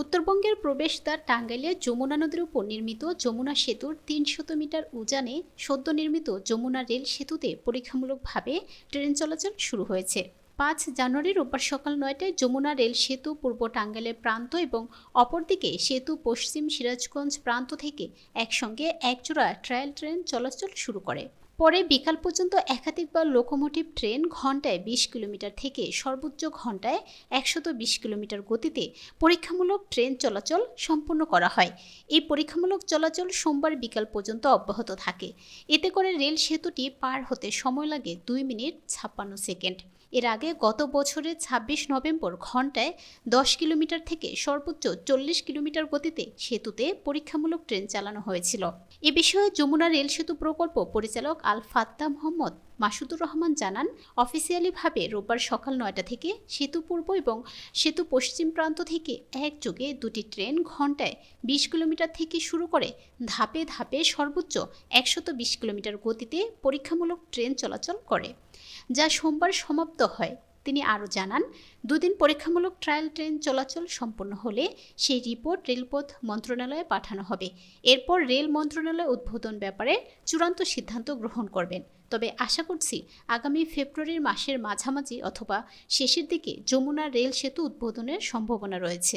উত্তরবঙ্গের প্রবেশদ্বার টাঙ্গাইলে যমুনা নদীর উপর নির্মিত যমুনা সেতুর তিনশত মিটার উজানে সদ্য নির্মিত যমুনা রেল সেতুতে পরীক্ষামূলকভাবে ট্রেন চলাচল শুরু হয়েছে। পাঁচ জানুয়ারি রোববার সকাল নয়টায় যমুনা রেল সেতু পূর্ব টাঙ্গাইলের প্রান্ত এবং অপরদিকে সেতু পশ্চিম সিরাজগঞ্জ প্রান্ত থেকে একসঙ্গে একজোড়া ট্রায়াল ট্রেন চলাচল শুরু করে। পরে বিকাল পর্যন্ত একাধিকবার লোকোমোটিভ ট্রেন ঘন্টায় বিশ কিলোমিটার থেকে সর্বোচ্চ ঘন্টায় একশত বিশ কিলোমিটার গতিতে পরীক্ষামূলক ট্রেন চলাচল সম্পন্ন করা হয়। এই পরীক্ষামূলক চলাচল সোমবার বিকাল পর্যন্ত অব্যাহত থাকে। এতে করে রেল সেতুটি পার হতে সময় লাগে দুই মিনিট ছাপ্পান্ন সেকেন্ড। এর আগে গত বছরের ছাব্বিশ নভেম্বর ঘন্টায় দশ কিলোমিটার থেকে সর্বোচ্চ চল্লিশ কিলোমিটার গতিতে সেতুতে পরীক্ষামূলক ট্রেন চালানো হয়েছিল। এ বিষয়ে যমুনা রেল সেতু প্রকল্প পরিচালক আল ফাত্তা মোহাম্মদ মাসুদুর রহমান জানান, অফিসিয়ালিভাবে রোববার সকাল নয়টা থেকে সেতু পূর্ব এবং সেতু পশ্চিম প্রান্ত থেকে একযোগে দুটি ট্রেন ঘন্টায় বিশ কিলোমিটার থেকে শুরু করে ধাপে ধাপে সর্বোচ্চ একশত বিশ কিলোমিটার গতিতে পরীক্ষামূলক ট্রেন চলাচল করে, যা সোমবার সমাপ্ত হয়। তিনি আরও জানান, দুদিন পরীক্ষামূলক ট্রায়াল ট্রেন চলাচল সম্পন্ন হলে সেই রিপোর্ট রেলপথ মন্ত্রণালয়ে পাঠানো হবে। এরপর রেল মন্ত্রণালয় উদ্বোধন ব্যাপারে চূড়ান্ত সিদ্ধান্ত গ্রহণ করবেন। তবে আশা করছি আগামী ফেব্রুয়ারির মাসের মাঝামাঝি অথবা শেষের দিকে যমুনা রেল সেতু উদ্বোধনের সম্ভাবনা রয়েছে।